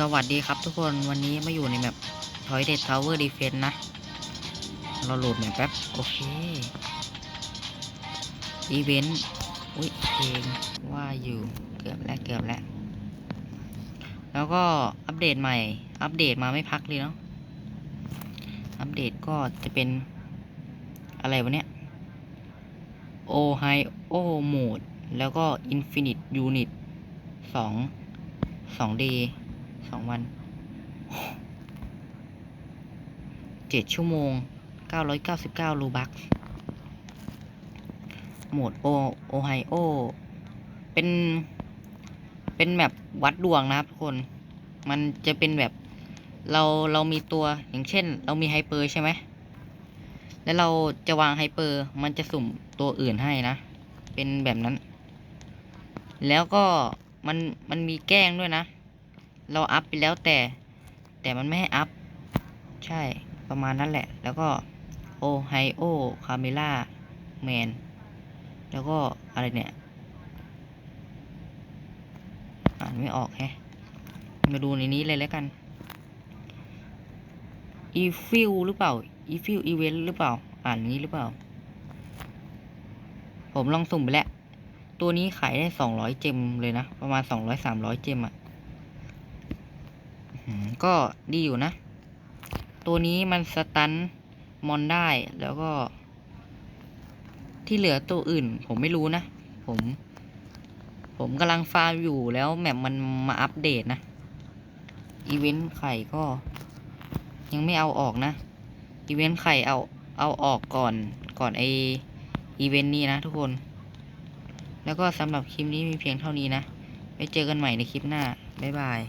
สวัสดีครับทุกคนวันนี้มาอยู่ในแมป Toilet Tower Defense นะ เราโหลดแมปแป๊บ โอเค อีเวนต์ อุ้ยเพลงว่าอยู่เกือบแล้วเกือบแล้ว แล้วก็อัปเดตใหม่ อัปเดตมาไม่พักเลยเนาะอัปเดตก็จะเป็นอะไรวะเนี้ย Ohio Mode แล้วก็ Infinite Unit สองสองเดย์ สองวันเจ็ดชั่วโมงเก้าร้อยเก้าสิบเก้ารูบักโหมดโอโอไฮโอ เป็น เป็นแบบวัดดวงนะครับทุกคน มันจะเป็นแบบเราเรามีตัวอย่างเช่น เรามีไฮเปอร์ใช่ไหม แล้วเราจะวางไฮเปอร์มันจะสุ่มตัวอื่นให้นะ เป็นแบบนั้น แล้วก็มันมันมีแกล้งด้วยนะ เราอัพไปแล้วแต่ แต่มันไม่ให้อัพ ใช่ประมาณนั้นแหละ แล้วก็โอไฮโอคาเมล่าแมนแล้วก็อะไรเนี่ย อ่านไม่ออกแฮะ มาดูในนี้เลยแล้วกันอีฟิลหรือเปล่าอีฟิลอีเวนต์หรือเปล่า อ่านงนี้หรือเปล่า ผมลองสุ่มไปแล้ว ตัวนี้ขายได้สองร้อยเจมเลยนะ ประมาณสองร้อยสามร้อยเจมอะ่ะ ก็ดีอยู่นะ ตัวนี้มันสตันมอนได้แล้วก็ ที่เหลือตัวอื่น ผมไม่รู้นะ ผม ผมกำลังฟาร์มอยู่แล้วแมปมันมาอัปเดตนะ อีเวนต์ไข่ก็ ยังไม่เอาออกนะ อีเวนต์ไข่เอาเอาออกก่อนก่อนไออีเวนต์นี้นะทุกคน แล้วก็สำหรับคลิปนี้มีเพียงเท่านี้นะไว้เจอกันใหม่ในคลิปหน้า บ๊ายบาย